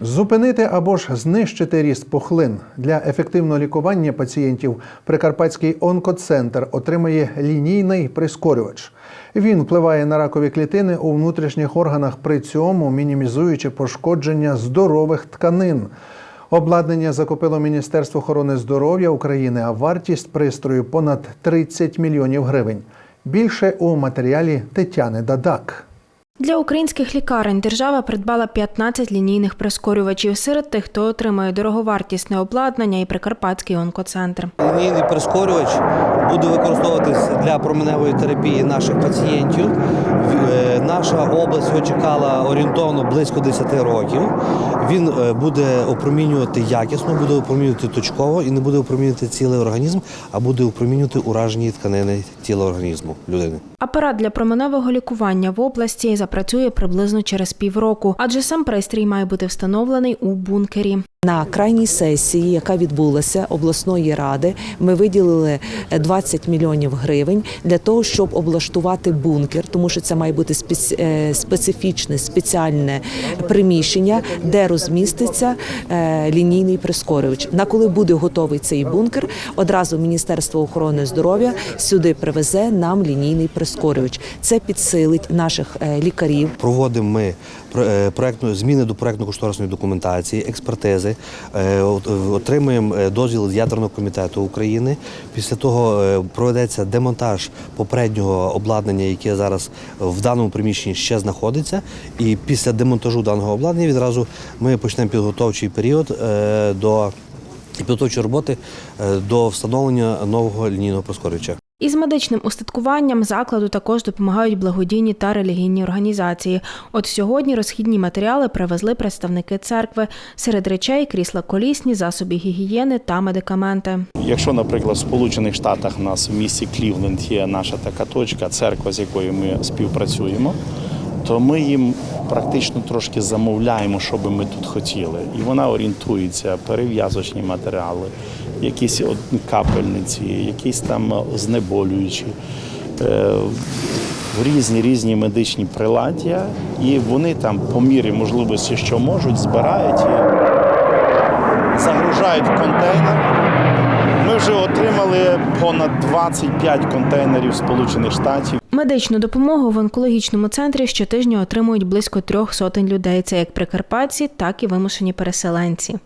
Зупинити або ж знищити ріст пухлин для ефективного лікування пацієнтів Прикарпатський онкоцентр отримає лінійний прискорювач. Він впливає на ракові клітини у внутрішніх органах, при цьому мінімізуючи пошкодження здорових тканин. Обладнання закупило Міністерство охорони здоров'я України, а вартість пристрою понад 30 мільйонів гривень. Більше у матеріалі Тетяни Дадак. Для українських лікарень держава придбала 15 лінійних прискорювачів серед тих, хто отримає дороговартісне обладнання і Прикарпатський онкоцентр. Лінійний прискорювач буде використовуватись для променевої терапії наших пацієнтів. Е, Наша область його чекала орієнтовно близько 10 років. Він е, буде опромінювати якісно, буде опромінювати точково і не буде опромінювати цілий організм, а буде опромінювати уражені тканини тіла організму людини. Апарат для променевого лікування в області запрацює приблизно через півроку, адже сам пристрій має бути встановлений у бункері. На крайній сесії, яка відбулася обласної ради, ми виділили е, 20 мільйонів гривень для того, щоб облаштувати бункер, тому що це має бути е, специфічне спеціальне приміщення, де розміститься е, лінійний прискорювач. На коли буде готовий цей бункер, одразу Міністерство охорони здоров'я сюди привезе нам лінійний прискорювач. Це підсилить наших е, лікарів. Проводимо ми про- е, проектну зміни до проектно-кошторисної документації, експертизи, е, отримуємо е, дозвіл з ядерного комітету України. Після того е, проведеться демонтаж попереднього обладнання, яке зараз в даному приміщенні ще знаходиться. І після демонтажу даного обладнання відразу ми почнемо підготовчий період е, до і підготовчі роботи е, до встановлення нового лінійного прискорювача. Із медичним устаткуванням закладу також допомагають благодійні та релігійні організації. От сьогодні розхідні матеріали привезли представники церкви. Серед речей крісла колісні, засоби гігієни та медикаменти. Якщо, наприклад, в Сполучених Штатах у нас в місті Клівленд є наша така точка, церква, з якою ми співпрацюємо, то ми їм практично трошки замовляємо, що би ми тут хотіли. І вона орієнтується, перев'язочні матеріали, якісь капельниці, якісь там знеболюючі. е, Різні різні медичні приладдя, і вони там по мірі можливості, що можуть, збирають і загружають в контейнер. Ми вже отримали понад 25 контейнерів Сполучених Штатів. Медичну допомогу в онкологічному центрі щотижня отримують близько трьох сотень людей. Це як прикарпатці, так і вимушені переселенці.